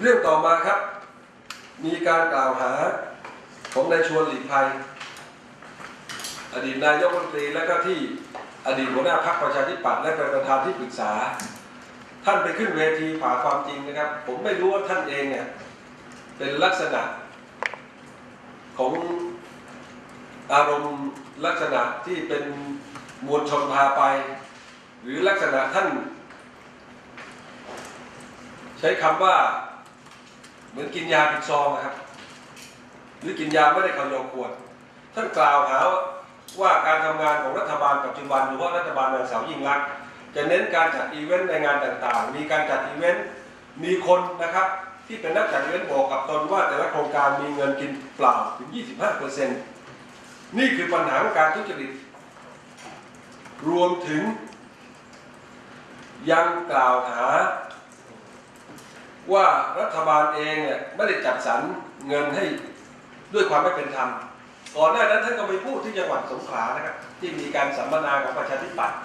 เรื่องต่อมาครับ มีการกล่าวหาของนายชวนหลีกภัย อดีตนายกรัฐมนตรีและก็ที่อดีตหัวหน้าพรรคประชาธิปัตย์และเป็นประธานที่ปรึกษา ท่านไปขึ้นเวทีผ่าความจริงนะครับ ผมไม่รู้ว่าท่านเองเนี่ยเป็นลักษณะของอารมณ์ลักษณะที่เป็นมวลชนพาไป หรือลักษณะท่าน ใช้คำว่า มือนกินยาผิดซองนะครับ หรือกินยาไม่ได้เขายาขวดท่านกล่าวหาว่าการทำงานของรัฐบาลปัจจุบันหรือว่ารัฐบาลนางสาวยิ่งรัก จะเน้นการจัดอีเวนต์ในงานต่างๆ มีการจัดอีเวนต์มีคนนะครับที่เป็นนักจัดอีเวนต์บอกกับตนว่าแต่ละโครงการมีเงินกินเปล่าถึง 25%นี่คือปัญหาของการทุจริต รวมถึงยังกล่าวหา ว่ารัฐบาลเองเนี่ยไม่ได้จัดสรรเงินให้ด้วยความไม่เป็นธรรมก่อนหน้านั้นท่านก็ไปพูดที่จังหวัดสงขลานะครับที่มีการสัมมนาของประชาธิปัตย์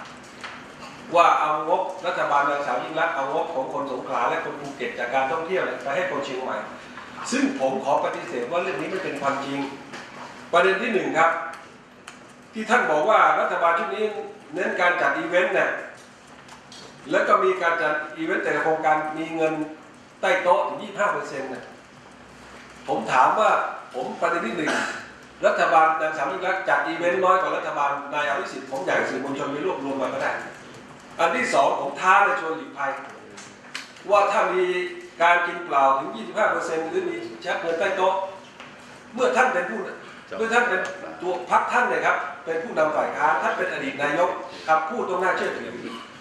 ว่าเอางบรัฐบาลนางสาวยิ่งรักษณ์เอางบของคนสงขลาและคนภูเก็ตจากการท่องเที่ยวเนี่ยไปให้คนเชียงใหม่ ซึ่งผมขอปฏิเสธว่าเรื่องนี้ไม่เป็นความจริง ประเด็นที่หนึ่งครับ ที่ท่านบอกว่ารัฐบาลชุดนี้เน้นการจัดอีเวนต์เนี่ยแล้วก็มีการจัดอีเวนต์แต่ละโครงการมีเงิน ใต้โต๊ะถึง 25เปอร์เซ็นต์นะผมถามว่าผมประเด็นที่หนึ่งรัฐบาลนางสาวยิ่งรักษณ์จัดอีเวนต์น้อยกว่ารัฐบาลนายอภิสิทธิ์ผมอยากให้สื่อมวลชนไปรวบรวมมาก็ได้ อันที่สองผมท้าในชวนหลีกภัยว่าถ้ามีการกินเปล่าถึง 25เปอร์เซ็นต์หรือมีชักเงินใต้โต๊ะ เมื่อท่านเป็นผู้เมื่อท่านเป็นตัวพักท่านเนี่ยครับ เป็นผู้นำฝ่ายค้านท่านเป็นอดีตนายกครับพูดตรงหน้าเชื่อถือ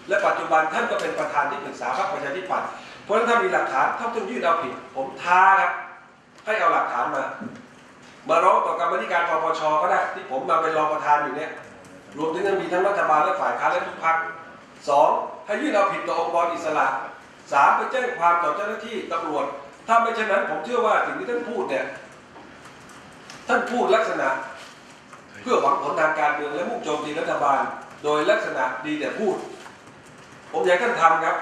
และปัจจุบันท่านก็เป็นประธานที่ปรึกษาพรรคประชาธิปัตย์ เพราะฉะนั้นถ้ามีหลักฐานท่านต้องยื่นเอาผิด ผมท้าครับ ให้เอาหลักฐานมา มาร้องต่อกรรมธิการปปชก็ได้ ที่ผมมาเป็นรองประธานอยู่เนี่ยรวมถึงยังมีทั้งรัฐบาลและฝ่ายค้านและทุกพรรคสองให้ยื่นเอาผิดต่อองค์กรอิสระสามไปแจ้งความต่อเจ้าหน้าที่ตำรวจ ถ้าไม่เช่นนั้นผมเชื่อว่าสิ่งที่ท่านพูดเนี่ยท่านพูดลักษณะ เพื่อหวังผลทางการเมืองและมุ่งโจมตีรัฐบาล โดยลักษณะดีแต่พูด ผมอยากท่านทำครับ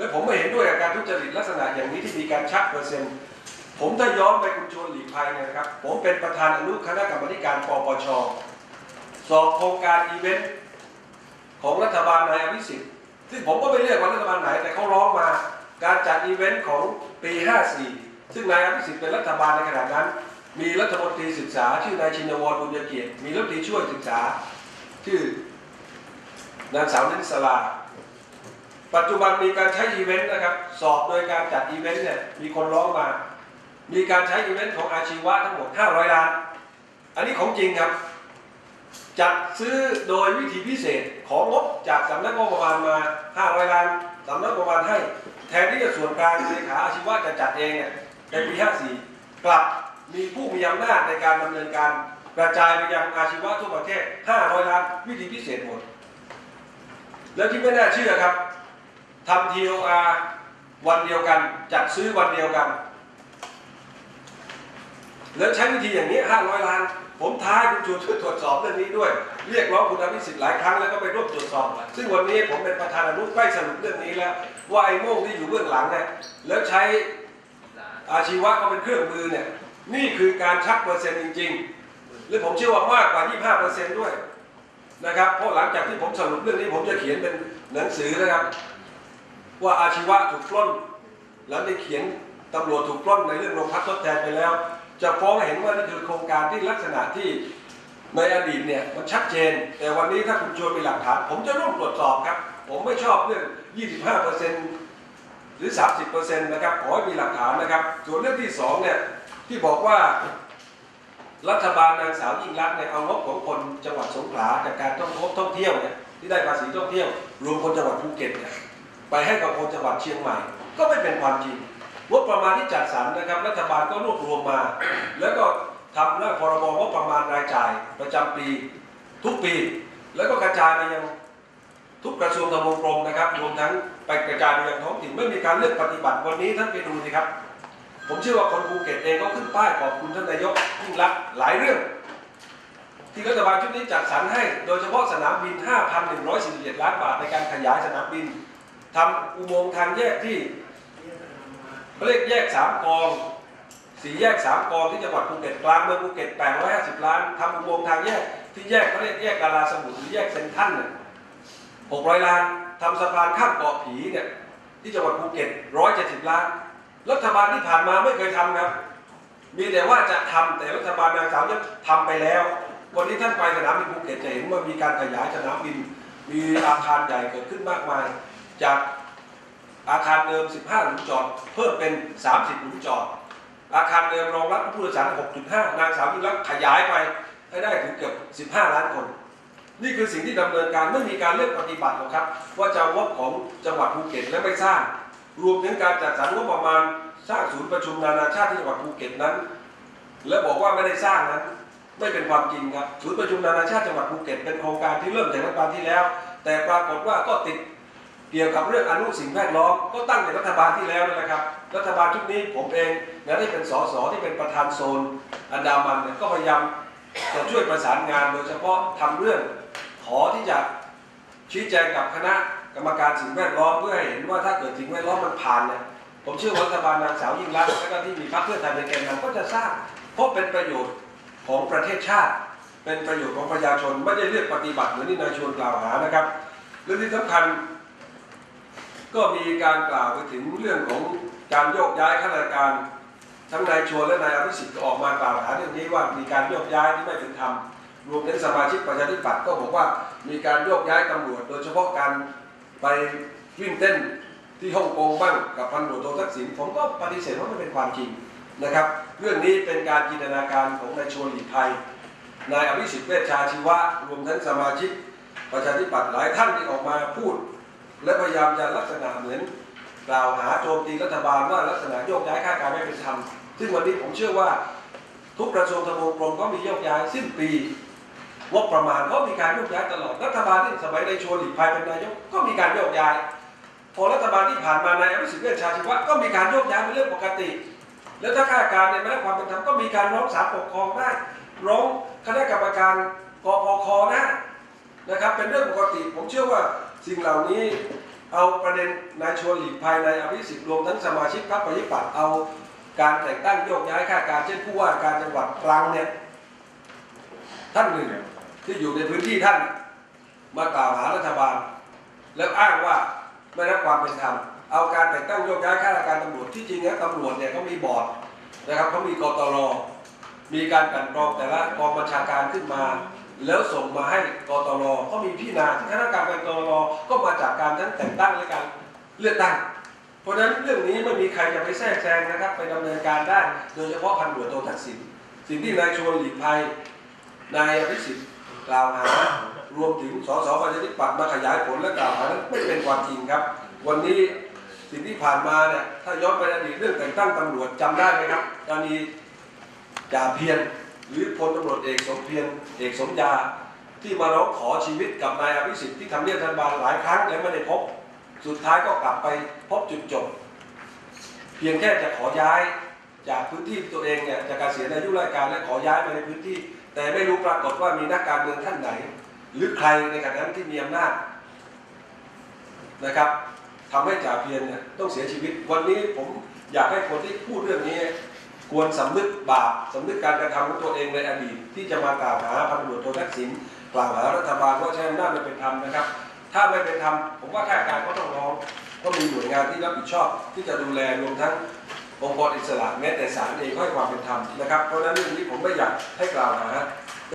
และผมไม่เห็นด้วยกับการทุจริตลักษณะอย่างนี้ที่มีการชักเปอร์เซ็นต์ผมถ้าย้อนไปคุณชวนหลีกภัยเนี่ยนะครับ ผมเป็นประธานอนุคณะกรรมนิการปปชสอบโครงการอีเวนต์ของรัฐบาลนายอภิสิทธิ์ซึ่งผมก็ไม่เรียกว่ารัฐบาลไหนแต่เขาร้องมา การจัดอีเวนต์ของปี 54 ซึ่งนายอภิสิทธิ์เป็นรัฐบาลในขณะนั้น มีรัฐมนตรีศึกษา ชื่อนายชินวรบุญเกียรติมีรัฐมนตรีช่วยศึกษา ชื่อนางสาวนิสลา ปัจจุบันมีการใช้อีเวนต์นะครับ สอบโดยการจัดอีเวนต์เนี่ยมีคนร้องมา มีการใช้อีเวนต์ของอาชีวะทั้งหมด 500 ล้าน อันนี้ของจริงครับจัดซื้อโดยวิธีพิเศษของงบจากสำนักงบประมาณมา 500 ล้านสำนักงบประมาณให้ แทนที่จะส่วนกลางเลขาอาชีวะจะจัดเองเนี่ยในปี 54 กลับมีผู้มีอำนาจในการดำเนินการกระจายไปยังอาชีวะทั่วประเทศ 500 ล้านวิธีพิเศษหมด แล้วที่ไม่น่าเชื่อครับ ทำ TOR วันเดียวกันจัดซื้อวันเดียวกัน แล้วใช้วิธีอย่างนี้ 500 ล้าน ผมท้าคุณชวนช่วยตรวจสอบเรื่องนี้ด้วย เรียกร้องคุณอภิสิทธิ์หลายครั้งแล้วก็ไปร่วมตรวจสอบ ซึ่งวันนี้ผมเป็นประธานอนุใกล้สรุปเรื่องนี้แล้ว ว่าไอ้โม่งที่อยู่เบื้องหลังเนี่ยแล้วใช้อาชีวะเขาเป็นเครื่องมือเนี่ยนี่คือการชักเปอร์เซ็นต์จริงๆและผมเชื่อว่ามากกว่า 25เปอร์เซ็นต์ด้วยนะครับเพราะหลังจากที่ผมสรุปเรื่องนี้ผมจะเขียนเป็นหนังสือนะครับ ว่าอาชีวะถูกปล้น แล้วได้เขียนตำรวจถูกปล้นในเรื่องโรงพักทดแทนไปแล้ว จะฟ้องเห็นว่านี่คือโครงการที่ลักษณะที่ในอดีตเนี่ยมันชัดเจน แต่วันนี้ถ้าคุณชวนมีหลักฐาน ผมจะร่วมตรวจสอบครับ ผมไม่ชอบเรื่อง 25%หรือ 30%นะครับขอให้มีหลักฐานนะครับ ส่วนเรื่องที่สองเนี่ยที่บอกว่ารัฐบาลนางสาวยิ่งรักษณ์เนี่ยเอางบของคนจังหวัดสงขลาจากการท่องท่องเที่ยวเนี่ยที่ได้ภาษีท่องเที่ยว รวมคนจังหวัดภูเก็ตเนี่ย ไปให้กับคนจังหวัดเชียงใหม่ ก็ไม่เป็นความจริงงบประมาณที่จัดสรรนะครับ รัฐบาลก็รวบรวมมา แล้วก็ทำร่างพรบงบประมาณรายจ่ายประจำปีทุกปี แล้วก็กระจายไปยังทุกกระทรวงทบวงกรมนะครับรวมทั้งไปกระจายไปยังท้องถิ่นไม่มีการเลือกปฏิบัติวันนี้ท่านไปดูสิครับ ผมเชื่อว่าคนภูเก็ตเองก็ขึ้นป้ายขอบคุณท่านนายกยิ่งรักหลายเรื่อง ที่รัฐบาลชุดนี้จัดสรรให้ โดยเฉพาะสนามบิน 5,147ล้านบาทในการขยายสนามบิน ทำอุโมงค์ทางแยกที่เขาเรียกแยกสามกองสี่แยกสามกองที่จังหวัดภูเก็ตกลางเมืองภูเก็ต850ล้านทำอุโมงค์ทางแยกที่แยกเขาเรียกแยกกาลาสมุทรหรือแยกเซนทันเนี่ย600ล้านทำสะพานข้ามเกาะผีเนี่ยที่จังหวัดภูเก็ต170ล้าน รัฐบาลที่ผ่านมาไม่เคยทำครับ มีแต่ว่าจะทำแต่รัฐบาลนางสาวจะทำไปแล้ว วันนี้ท่านไปสนามบินภูเก็ตจะเห็นว่ามีการขยายสนามบิน มีอาคารใหญ่เกิดขึ้นมากมาย จากอาคารเดิม 15 หลุมจอด เพิ่มเป็น 30 หลุมจอด อาคารเดิมรองรับผู้โดยสาร 6.5 นางสาวยิ่งรักษณ์ขยายไปให้ได้ถึงเกือบ 15 ล้านคน นี่คือสิ่งที่ดำเนินการไม่มีการเลือกปฏิบัติหรอกครับ ว่าจะงบของจังหวัดภูเก็ตและไม่สร้าง รวมถึงการจัดสรรงบประมาณสร้างศูนย์ประชุมนานาชาติที่จังหวัดภูเก็ตนั้น และบอกว่าไม่ได้สร้างนั้นไม่เป็นความจริงครับศูนย์ประชุมนานาชาติจังหวัดภูเก็ตเป็นโครงการที่เริ่มจากรัฐบาลที่แล้ว แต่ปรากฏว่าก็ติด เกี่ยวกับเรื่องอนุสิ่งแวดล้อมก็ตั้งแต่รัฐบาลที่แล้วนั่นแหละครับรัฐบาลชุดนี้ผมเองนะที่เป็นสสที่เป็นประธานโซนอันดามันเนี่ยก็พยายามจะช่วยประสานงานโดยเฉพาะทำเรื่องขอที่จะชี้แจงกับคณะกรรมการสิ่งแวดล้อมเพื่อให้เห็นว่าถ้าเกิดสิ่งแวดล้อมมันผ่านเนี่ยผมเชื่อว่ารัฐบาลนางสาวยิ่งรักษณ์และก็ที่มีพรรคเพื่อไทยเป็นแกนนำก็จะสร้างเพราะเป็นประโยชน์ของประเทศชาติ เป็นประโยชน์ของประชาชนไม่ได้เลือกปฏิบัติเหมือนที่นายชวนกล่าวหานะครับเรื่องที่สำคัญ ก็มีการกล่าวไปถึงเรื่องของการโยกย้ายข้าราชการทั้งนายชวนและนายอภิสิทธิ์ก็ออกมากล่าวหาเรื่องนี้ว่ามีการโยกย้ายที่ไม่เป็นธรรมรวมถึงสมาชิกประชาธิปัตย์ก็บอกว่ามีการโยกย้ายตำรวจ โดยเฉพาะการไปวิ่งเต้นที่ฮ่องกงบ้างกับพันตำรวจโททักษิณผมก็ปฏิเสธว่าไม่เป็นความจริงนะครับ เรื่องนี้เป็นการจินตนาการของนายชวนหลีกภัยนายอภิสิทธิ์เวชชาชีวะรวมทั้งสมาชิกประชาธิปัตย์หลายท่านที่ออกมาพูด และพยายามจะลักษณะเหมือนกล่าวหาโจมตีรัฐบาลว่าลักษณะโยกย้ายข้าการไม่เป็นธรรมซึ่งวันนี้ผมเชื่อว่าทุกกระทรวงทบวงกรมก็มีโยกย้ายสิ้นปีงบประมาณก็มีการโยกย้ายตลอดรัฐบาลที่สมัยในชวนหลีกภัยเป็นนายกก็มีการโยกย้าย พอรัฐบาลที่ผ่านมานายอภิสิทธิ์เวชชาชีวะก็มีการโยกย้ายเป็นเรื่องปกติ แล้วถ้าข้าราชการเนี่ยไม่ได้ความเป็นธรรมก็มีการร้องศาลปกครองได้ร้องคณะกรรมการกพคได้นะครับ เป็นเรื่องปกติ ผมเชื่อว่า สิ่งเหล่านี้เอาประเด็นนายชวนหลีกภัยนายอภิสิทธิ์รวมทั้งสมาชิกพรรคประชาธิปัตย์เอาการแต่งตั้งโยกย้ายข้าการเช่นผู้ว่าการจังหวัดตรังเนี่ยท่านหนึ่งที่อยู่ในพื้นที่ท่านมากล่าวหารัฐบาล แล้วอ้างว่าไม่รับความเป็นธรรมเอาการแต่งตั้งโยกย้ายข้าราชการตำรวจที่จริงแล้วตำรวจเนี่ยเขามีบอร์ดนะครับเขามีกตรมีการกันกรองแต่ละกองบัญชาการขึ้นมา แล้วส่งมาให้กตรก็มีพิจารณาคณะกรรมการกตรก็มาจากการทั้งแต่งตั้งและการเลือกตั้ง เพราะฉะนั้นเรื่องนี้ไม่มีใครจะไปแทรกแซงนะครับ ไปดำเนินการได้ โดยเฉพาะพันตำรวจโททักษิณสิ่งที่นายชวนหลีกภัยนายอภิสิทธิ์กล่าวหารวมถึงสสประชาธิปัตย์มาขยายผลและกล่าวหานั้นไม่เป็นความจริงครับ วันนี้สิ่งที่ผ่านมาเนี่ยถ้าย้อนไปอดีตเรื่องแต่งตั้งตำรวจจำได้ไหมครับกรณีจ่าเพียร หรือพลตำรวจเอกสมเพียรเอกสมยา ที่มาร้องขอชีวิตกับนายอภิสิทธิ์ที่ทำเนียบรัฐบาลหลายครั้งแล้วไม่ได้พบ สุดท้ายก็กลับไปพบจุดจบ เพียงแค่จะขอย้ายจากพื้นที่ตัวเองเนี่ยจากการเสียอายุราชการและขอย้ายมาในพื้นที่ แต่ไม่รู้ปรากฏว่ามีนักการเมืองท่านไหน หรือใครในขณะนั้นที่มีอำนาจนะครับทำให้จ่าเพียรเนี่ยต้องเสียชีวิต วันนี้ผมอยากให้คนที่พูดเรื่องนี้ ควรสำนึกบาปสำนึกการกระทำของตัวเองในอดีต ที่จะมากล่าวหาพันตำรวจโททักษิณกล่าวหารัฐบาลว่าใช้อำนาจไม่เป็นธรรมนะครับ ถ้าไม่เป็นธรรมผมว่าข้าราชการก็ต้องร้องก็มีหน่วยงานที่รับผิดชอบ ที่จะดูแลรวมทั้งองค์กรอิสระแม้แต่ศาลเองก็ให้ความเป็นธรรมนะครับเพราะนั้นเรื่องนี้ผมไม่อยากให้กล่าวหา